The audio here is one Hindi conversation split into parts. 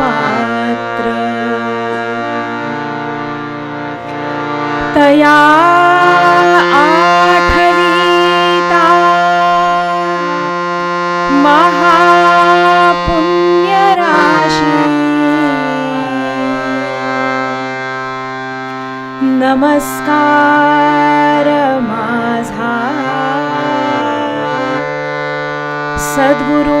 पात्र। तया आठवीता महापुण्यराशी। नमस्कार माझा। सद्गुरू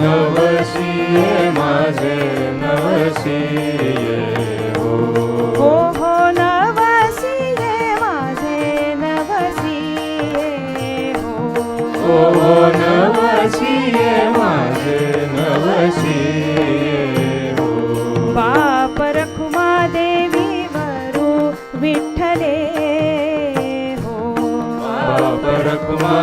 ये माझे नवसीये हो हो हो नवसिये माझे नवसिये ओ। हो नवसीये माझे नवसीये हो बाप रखुमा देवी वरू विठ्ठले हो बाप रखुमा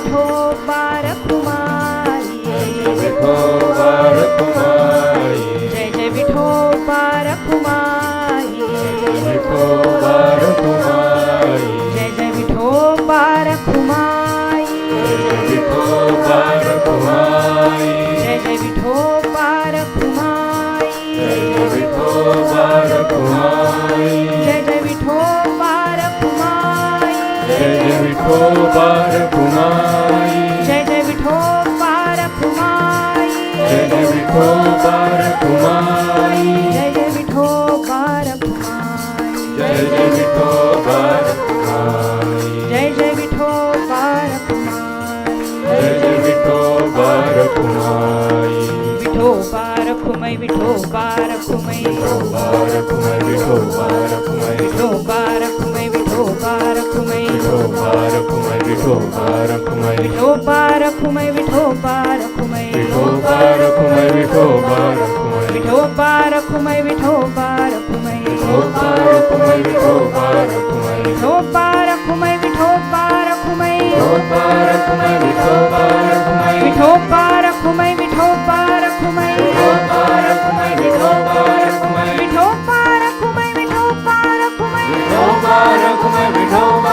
विठो पार कुमारी। विठो पार कुमारी। जय जय विठो पार कुमारी। विठो पार कुमारी। जय जय विठो पार कुमारी। विठो पार कुमारी। जय जय विठो पार कुमारी। विठो पार कुमारी। जय जय विठो पार कुमारी। जय जय विठो पार कुमारी બાર વિઠો બાર ખુમાઈ વિઠો બાર ખુમાઈ વિઠો બાર ખુમાઈ વિઠો બાર ખુમાઈ વિઠો બાર ખુમાઈ વિઠો બાર ખુમાઈ વિઠો બાર ખુમાઈ વિઠો બાર ખુમાઈ વિઠો બાર ખુમાઈ વિઠો બાર ખુમાઈ વિઠો બાર ખુમાઈ વિઠો બાર ખુમાઈ વિઠો બાર ખુમાઈ વિઠો બાર ખુમાઈ વિઠો બાર ખુમાઈ વિઠો બાર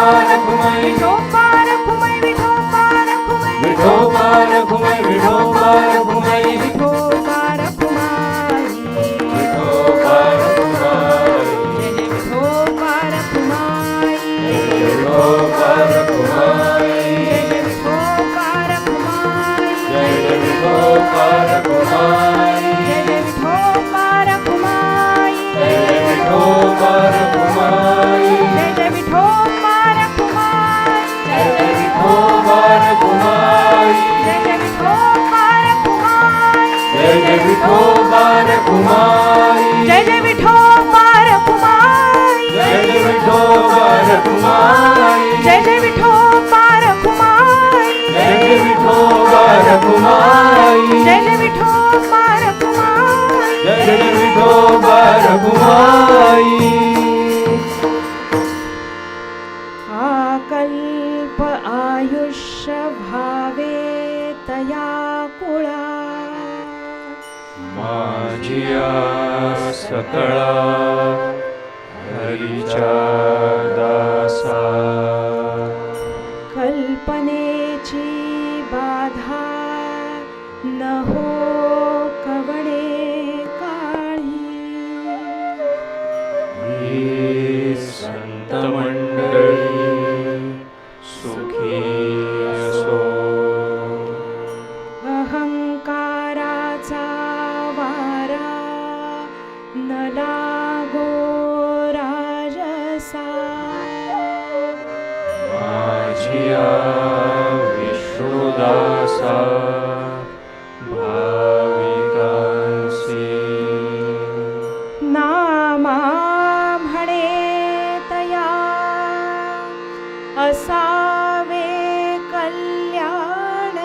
विठोबा रघुमय विठोबा रघुमय विठोबा रघु असावे कल्याण